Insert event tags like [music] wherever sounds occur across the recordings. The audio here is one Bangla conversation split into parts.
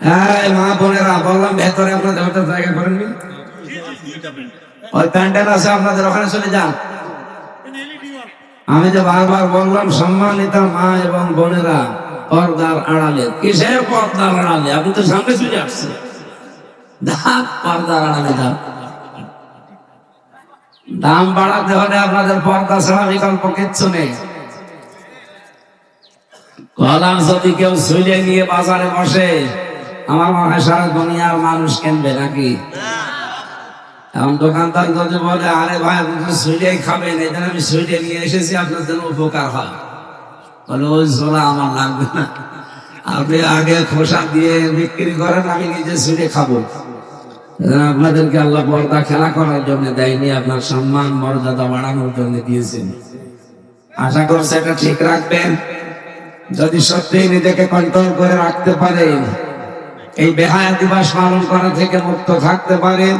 হ্যাঁ আমি যে বারবার বললাম, সম্মানিত মা এবং বোনেরা, পর্দার আড়ালে। কিসের পর্দার আড়ালে? আপনি তো সামনে চলে আসছেন। দাম পর্দার আড়ালে দাম দাম বাড়াতে হলে আপনাদের পর্দা ছাড়া বিকল্প কিচ্ছু নেই। কলাম যদি কেউ শুলে নিয়ে বাজারে বসে আমার মনে হয় সারা দুনিয়ার মানুষ কিনবে নাকি? এখন দোকানদার যদি বলে, আরে ভাই, আপনি সুইডে খাবেন এখানে আমি সুইডে নিয়ে এসেছি, আপনার জন্য উপকার হয়। বলে, ওই ঝোলা আমার লাগবে না। আপনি আগে খোসা দিয়ে বিক্রি করেন, আমি নিজে সুইডে খাব। আপনাদেরকে আল্লাহ পর্দা খেলা করার জন্য দেয়নি, আপনার সম্মান, মর্যাদা বাড়ানোর জন্য দিয়েছেন। আশা করছি এটা ঠিক রাখবেন। যদি সত্যি নিজেকে কন্ট্রোল করে রাখতে পারেন এই বেহায়া দিবস পালন করা থেকে মুক্ত থাকতে পারেন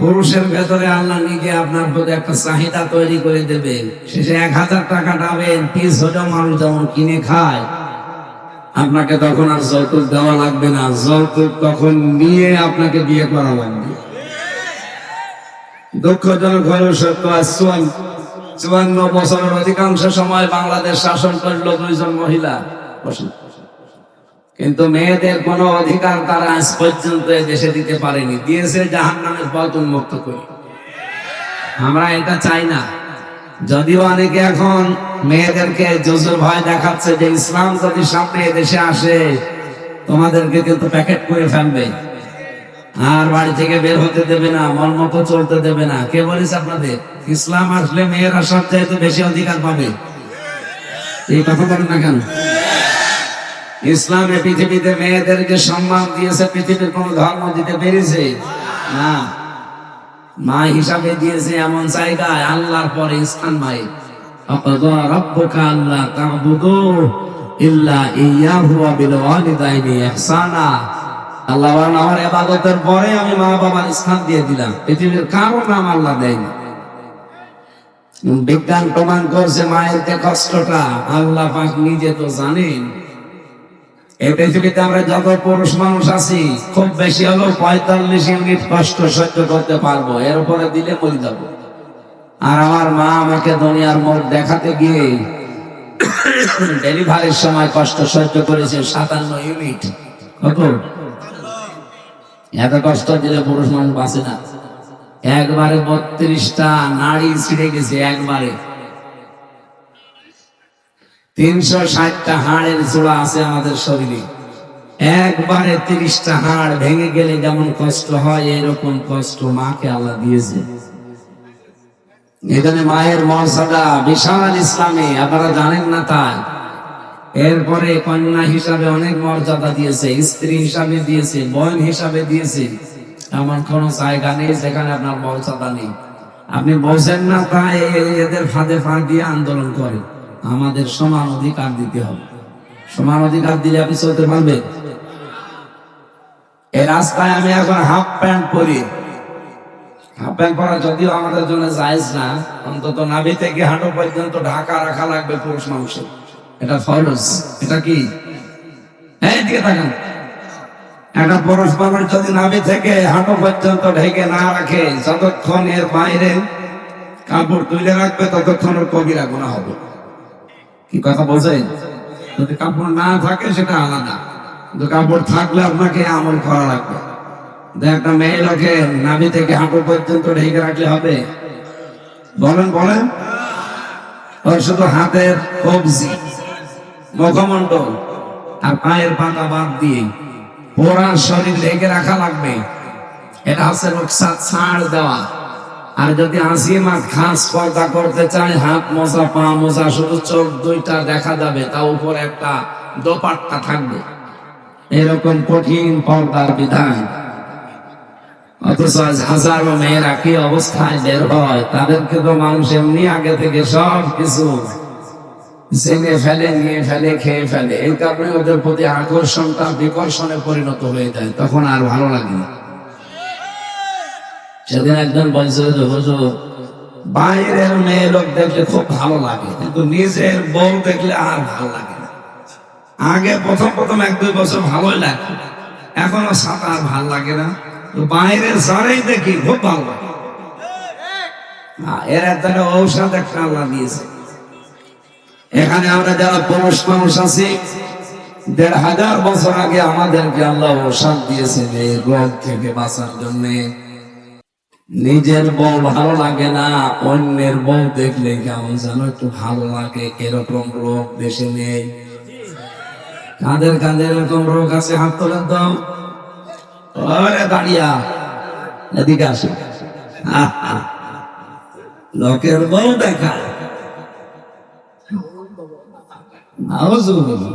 পুরুষের ভেতরে আল্লাহ নিজে আপনার প্রতি একটা চাহিদা তৈরি করে দেবে। শেষে এক হাজার টাকা ডাবেন পিস হলেও মানুষ যেমন কিনে খায়। আপনাকে তখন আর যৌতুক দেওয়া লাগবে না। যৌতুক তখন নিয়ে আপনাকে বিয়ে করা লাগবে। দুঃখজনক হলেও সত্য, আজ চুয়ান্ন বছরের অধিকাংশ সময় বাংলাদেশ শাসন করল দুইজন মহিলা। বসুন। কিন্তু মেয়েদের কোনো অধিকার তারা আজ পর্যন্ত দেশে দিতে পারেনি। দিয়েছে জাহান নামের পথ উন্মুক্ত করে। আমরা এটা চাই না। যদিও অনেকে এখন মেয়েদেরকে জোজোর ভয় দেখাচ্ছে যে ইসলাম যদি সামনে দেশে আসে, তোমাদেরকে কিন্তু প্যাকেট করে ফেলবে। আর বাড়ি থেকে বের হতে দেবে না, মন মতো চলতে দেবে না। কে বলেছে আপনাদের? ইসলাম আসলে মেয়েরা সব চাইতে বেশি অধিকার পাবে। এই কথা বলেন না কেন? ইসলামে পৃথিবীতে মেয়েদেরকে সম্মান দিয়েছে, পৃথিবীর কোন ধর্ম দিতে পেরেছে? না। মা হিসাবে দিয়েছে এমন জায়গায়, আল্লাহর পরে স্থান মাই অকযা তা'বুদু ইল্লা ইয়াহু ওয়া বিল ওয়ালিদাইনি ইহসানা। আল্লাহ আমার ইবাদতের পরে আমি মা বাবার স্থান দিয়ে দিলাম। পৃথিবীর কারও নাম আল্লাহ দেয়নি। বিজ্ঞান প্রমাণ করছে মায়ের যে কষ্টটা, আল্লাহ নিজে তো জানেন। এই পৃথিবীতে আমরা যত পুরুষ মানুষ আছি, খুব বেশি হলো পঁয়তাল্লিশ ইউনিট কষ্ট সহ্য করতে পারব, এর উপরে দিলে মরে যাব। আর আমার মা আমাকে দুনিয়ার মুখ দেখাতে গিয়ে ডেলিভারির সময় কষ্ট সহ্য করেছে সাতান্ন ইউনিট। কত? এত কষ্ট দিলে পুরুষ মানুষ বাঁচে না। একবারে বত্রিশটা নাড়ি ছিঁড়ে গেছে, একবারে। তিনশো ষাটটা হাড়ের চূড়া আছে আমাদের শরীরে। একবারে তিরিশটা হাড় ভেঙে গেলে যেমন কষ্ট হয়, এরকম কষ্ট মাকে আল্লাহ দিয়েছে। এখানে মায়ের মর্যাদা বিশাল ইসলামে, আপনারা জানেন না তাই? এরপরে কন্যা হিসাবে অনেক মর্যাদা দিয়েছে, স্ত্রী হিসাবে দিয়েছে, বোন হিসাবে দিয়েছে। এমন কোন জায়গা নেই যেখানে আপনার মর্যাদা নেই। আপনি বোঝেন না তাই এদের ফাঁদে ফাঁক দিয়ে আন্দোলন করে আমাদের সমান অধিকার দিতে হবে। সমান অধিকার দিলে আপনি চলতে পারবেন। এই রাস্তায় আমি এখন হাফ প্যান্ট পরি। হাফ প্যান্ট পরা যদিও আমাদের জন্য জায়েজ না, অন্তত নাভি থেকে হাঁটু পর্যন্ত ঢাকা রাখা লাগবে পুরুষ মানুষের। এটা ফরজ। এটা কি? হ্যাঁ দিকে তাকান। একটা পুরুষ মানুষ যদি নাভি থেকে হাঁটু পর্যন্ত ঢেকে না রাখে যতক্ষণ এর বাইরে কাপড় তুলে রাখবে, ততক্ষণ ওর কবিরা গুণা হবে। কি কথা বোঝেন যদি কাপড় না থাকে সেটা আলাদা। কিন্তু কাপড় থাকলে আপনাকে আমল করা লাগবে। একটা মেয়ে থেকে হাঁটু পর্যন্ত ঢেকে রাখলে হবে। বলেন বলেন। শুধু হাতের কবজি, মুখমণ্ডল আর পায়ের পাতা বাদ দিয়ে পুরা শরীর ঢেকে রাখা লাগবে। এটা হচ্ছে রুকসাত ছাড় দেওয়া। আর যদি মাছ খাস পর্দা করতে চায়, হাত মোজা, পা মোজা, শুধু চোখ দুইটা দেখা যাবে তা উপরে একটা দোপাট্টা থাকবে। এরকম কঠিন পর্দার বিধান। অথচ হাজারো মেয়েরা কি অবস্থায় বের হয়, তাদেরকে তো মানুষ এমনি আগে থেকে সব কিছু জেনে ফেলে, নিয়ে ফেলে, খেয়ে ফেলে। এই কারণে ওদের প্রতি আকর্ষণটা, বিকর্ষণে পরিণত হয়ে যায়, তখন আর ভালো লাগে না। সেদিন একজন বলছিল যে, হুজুর, বাইরের মেয়ে লোক দেখলে খুব ভালো লাগে, কিন্তু নিজের বউ দেখলে আর ভালো লাগে না। আগে প্রথম প্রথম এক দুই বছর ভালোই লাগতো, এখনও আর ভালো লাগে না। তো বাইরে যারাই দেখি খুব ভালো লাগে। এর একটা ঔষধ একটা আল্লাহ দিয়েছে। এখানে আমরা যারা পুরুষ মানুষ আছি, দেড় হাজার বছর আগে আমাদেরকে আল্লাহ ঔষধ দিয়েছে এই রোগ থেকে বাঁচার জন্য। নিজের বউ ভালো লাগে না, অন্যের বউ দেখলে কেমন যেন একটু ভালো লাগে এরকম রোগ দেশে নেই। কাঁধের কাঁধে এরকম রোগ আছে? হাত তোলেন তো ওরে দাঁড়িয়া। এদিকে আসে। [laughs] লোকের বউ দেখা। নাউজুবিল্লাহ।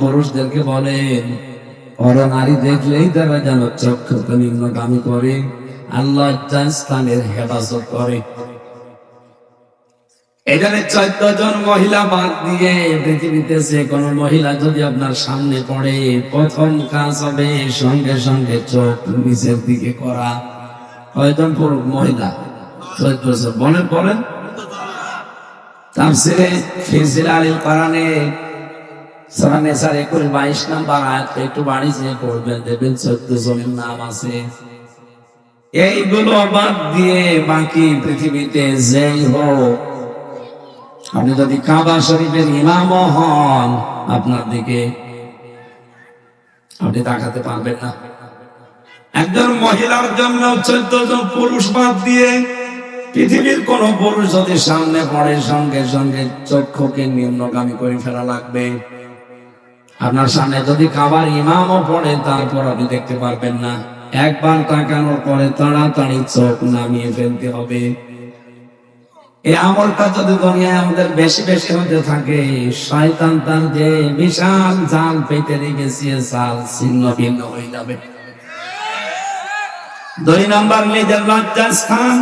পুরুষদেরকে বলেন নারী দেখলেই তারা যেন চক্ষুকে নিম্নগামী করে, আল্লাহ স্থানের হেফাজত করে। এখানে চোদ্দ জন মহিলা বাদ দিয়ে পৃথিবীতে যে কোন মহিলা যদি আপনার সামনে পড়ে, প্রথম কাজ হবে সঙ্গে সঙ্গে চোখ নিচের দিকে করা। কয়জন মহিলা? চোদ্দ বলেন বলেন। তাফসিরে ফিজিল আলিল কোরআনে, সূরা নিসার 21 22 নাম্বার পড়বেন, দেখবেন 14 জনের নাম আছে। এইগুলো বাকি পৃথিবীতে হোক, আপনি যদি কাবা শরীফের ইমাম হন, আপনার দিকে আপনি তাকাতে পারবেন না। একজন মহিলার জন্য চোদ্দ জন পুরুষ বাদ দিয়ে পৃথিবীর কোন পুরুষ যদি সামনে পড়ে, সঙ্গে সঙ্গে চক্ষুকে নিম্নগামী করে ফেলা লাগবে। আপনার সামনে যদি কাবার ইমামও পড়ে, তারপর আপনি দেখতে পারবেন না। একবার তাকানোর পরে তাড়াতাড়ি চোখ নামিয়ে ফেলতে হবে। এই আমলটা যদি দুনিয়ায় আমাদের বেশি বেশি হতে থাকে, শয়তান তার যে বিশাল জাল পেতে রেখেছে জাল ছিন্ন ভিন্ন হয়ে যাবে। দুই নম্বর, নিজের লজ্জাস্থান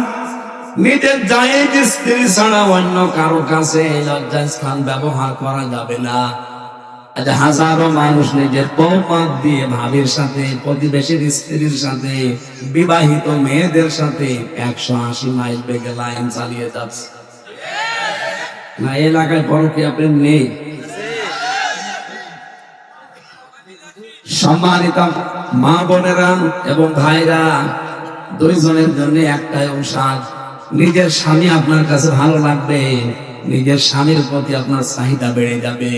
নিজের জায়েজ স্ত্রী ছাড়া অন্য কারও কাছে এই লজ্জাস্থান ব্যবহার করা যাবে না। আজ হাজারো মানুষ নিজের বৌমাত দিয়ে ভাবির সাথে, প্রতিবেশীর স্ত্রীর সাথে, বিবাহিত মেয়েদের সাথে একশো আশি মাইল বেগে লাইন চালিয়ে যাচ্ছে। না এলাকায় পরকে আপনি নেই। সম্মানিত মা বোনেরা এবং ভাইরা, দুইজনের জন্য একটাই ঔষধ। নিজের স্বামী আপনার কাছে ভালো লাগবে, নিজের স্বামীর প্রতি আপনার চাহিদা বেড়ে যাবে।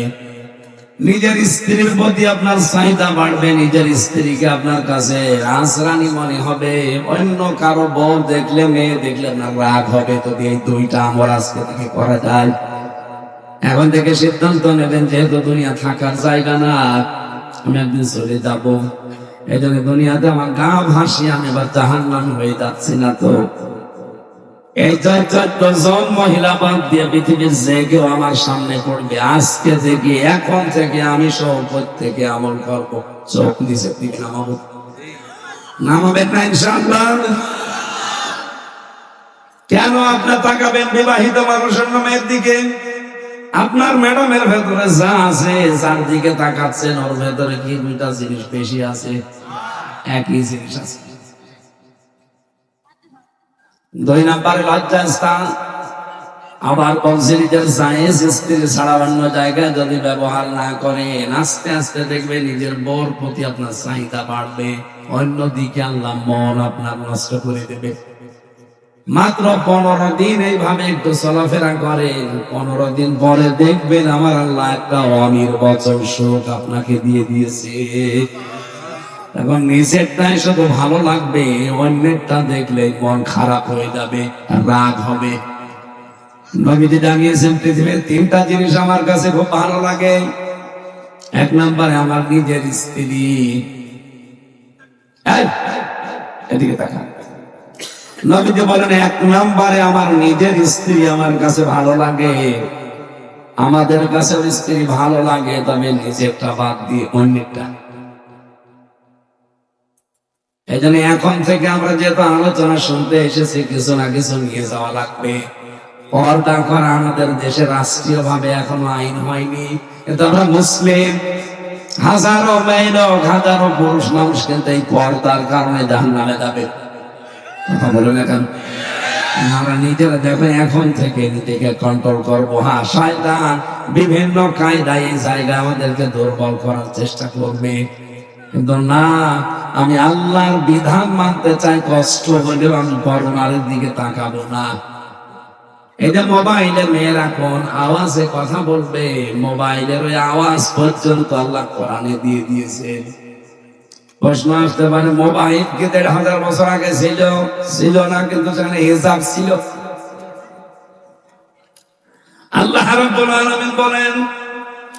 নিজের স্ত্রীর প্রতি আপনার চাহিদা বাড়বে, নিজের স্ত্রীকে আপনার কাছে রাজরানী মনে হবে। অন্য কারও বউ দেখলে, মেয়ে দেখলে আপনার রাগ হবে। যদি এই দুইটা আমার আজকে থেকে করা যায়। এখন থেকে সিদ্ধান্ত নেবেন, যেহেতু দুনিয়া থাকার জায়গা না, আমি একদিন চলে যাব। এই জন্য দুনিয়াতে আমার গা ভাসি আমি এবার জাহান হয়ে যাচ্ছি না তো। এই মহিলা বাদ দিয়ে পৃথিবীর যে কেউ আমার সামনে আজকে থেকে, এখন থেকে আমি সহ আমল করব। চোখ দিকে নামাবো। না কেন আপনার তাকাবেন বিবাহিত মানুষের নামের দিকে? আপনার ম্যাডামের ভেতরে যা আছে, যার দিকে তাকাচ্ছেন, ওর ভেতরে কি দুইটা জিনিস বেশি আছে? একই জিনিস আছে। দুই নাম্বারে লজ্জাস্থান। আবার বলছে নিজের জায়েজ স্ত্রী ছাড়া অন্য জায়গায় যদি ব্যবহার না করেন আস্তে আস্তে দেখবে নিজের বর প্রতি আপনার চাহিদা বাড়বে। অন্যদিকে আল্লাহ মন আপনার নষ্ট করে দেবে। মাত্র পনেরো দিন এইভাবে একটু চলাফেরা করেন। পনেরো দিন পরে দেখবেন আমার আল্লাহ একটা অমির বচন সুখ আপনাকে দিয়ে দিয়েছে। এখন নিজেরটাই শুধু ভালো লাগবে, অন্যেরটা দেখলে মন খারাপ হয়ে যাবে, রাগ হবে। নবীজি জানিয়েছেন, পৃথিবীর তিনটা জিনিস আমার কাছে খুব ভালো লাগে। এক নম্বরে আমার নিজের স্ত্রী। এদিকে তাকান। নবীজি বলেন, এক নম্বরে আমার নিজের স্ত্রী আমার কাছে ভালো লাগে। আমাদের কাছে স্ত্রী ভালো লাগে, তবে নিজেরটা বাদ দিয়ে অন্যটা এই জন্য এখন থেকে আমরা যেহেতু আলোচনা শুনতে এসেছি, কিছু না কিছু নিয়ে যাওয়া লাগবে। পর্দা করা আমাদের দেশে রাষ্ট্রীয় ভাবে এখনও আইন হয়নি। কিন্তু আমরা মুসলিম। হাজারো মেয়ে হাজারো পুরুষ মানুষ কিন্তু এই পর্দার কারণে জাহান নামে যাবে। কথা বলে না কেন? আমরা নিজেরা দেখো, এখন থেকে নিজেকে কন্ট্রোল করব। হ্যাঁ শয়তান বিভিন্ন কায়দায় এই জায়গা আমাদেরকে দুর্বল করার চেষ্টা করবে। কিন্তু না, আমি আল্লাহর বিধান মানতে চাই, কষ্ট হলেও আমি করোনার দিকে তাকাবো না। যে মোবাইলে মেয়েরা কোন আওয়াজে কথা বলবে, মোবাইলের ওই আওয়াজ পর্যন্ত আল্লাহ কোরআনে দিয়ে দিয়েছে। প্রশ্ন আসতে পারে, মোবাইল কি দেড় হাজার বছর আগে ছিল? ছিল না, কিন্তু সেখানে হিসাব ছিল। আল্লাহ রাব্বুল আলামিন বলেন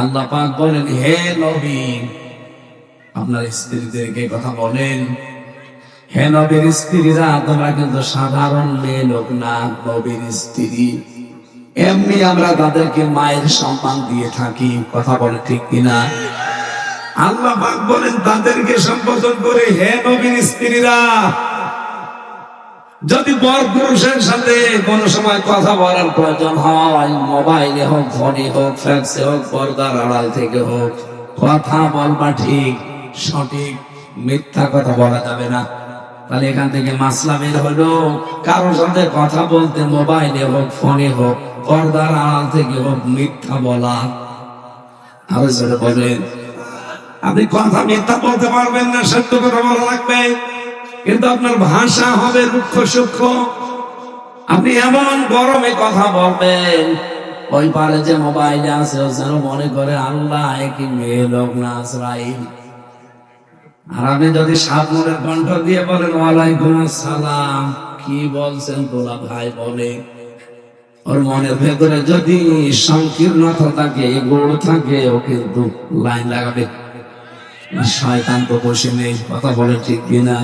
আল্লাহ পাক বলেন, হে নবী, আপনার স্ত্রীদেরকে কথা বলেন। হে নবীর স্ত্রীরা, তোমরা কিন্তু সাধারণ মেয়ে লোক না, নবীর স্ত্রী। এমনি আমরা তাদেরকে মায়ের সম্মান দিয়ে থাকি, কথা বলে ঠিক কিনা? আল্লাহ পাক বলেন, তাদেরকে সম্বোধন করে, হে নবীর স্ত্রীরা যদি বর পুরুষের সাথে কোন সময় কথা বলার প্রয়োজন হয়, মোবাইলে হোক, ফোনে হোক, ফ্যাক্সে হোক, পর্দার আড়াল থেকে হোক, কথা বলবা ঠিক, সঠিক, মিথ্যা কথা বলা যাবে না। তাহলে এখান থেকে মাসলা বের হলো। কারোর সাথে কথা বলতে মোবাইলে হোক, ফোনে হোক, পর্দার আড়াল থেকে হোক, মিথ্যা বলা। আরও বলেন। আপনি কথা মিথ্যা বলতে পারবেন না, সত্য কথা বলা লাগবে। কিন্তু আপনার ভাষা হবে রুক্ষ সূক্ষ্ম আপনি এমন গরমে কথা বলবেন, ওই পারে যে মোবাইলে আছে ও যেন মনে করে আল্লাহ কি মেয়ে লোক না, আজরাইল। আর আপনি যদি সাত মনের কণ্ঠ দিয়ে বলেন, ওয়ালাইকুম আসসালাম, কি বলছেন তোলা ভাই বলে? ওর মনের ভেতরে যদি সংকীর্ণতা থাকে, গোড় থাকে ও কিন্তু লাইন লাগাবে। শয়তান তো বসে নেই, কথা বলে ঠিক কিনা?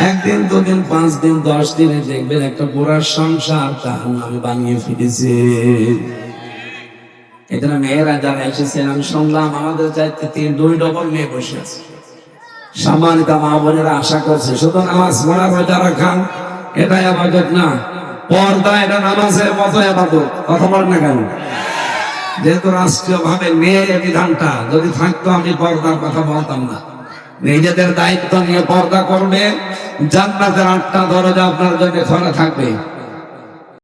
একদিন, দুদিন, পাঁচ দিন, দশ দিনে দেখবেন একটা পুরার সংসার তার নামে বানিয়ে ফিরেছে। এখানে মেয়েরা যারা এসেছেন আমি শুনলাম আমাদের চাইতে তিন, দুই ডবল মেয়ে বসে আছে। সম্মানিত মা বোনেরা আশা করছে, শুধু নামাজ পড়া রোজা রাখা এটাই আবাদত না। পর্দা এটা নামাজের মতো আবাদত, কথা বলেন না কেন? যেহেতু রাষ্ট্রীয় ভাবে মেয়ের বিধানটা, যদি থাকতো আমি পর্দার কথা বলতাম না। নিজেদের দায়িত্ব নিয়ে পর্দা করবে। জান্নাতের আটটা দরজা আপনার জন্য খোলা থাকবে।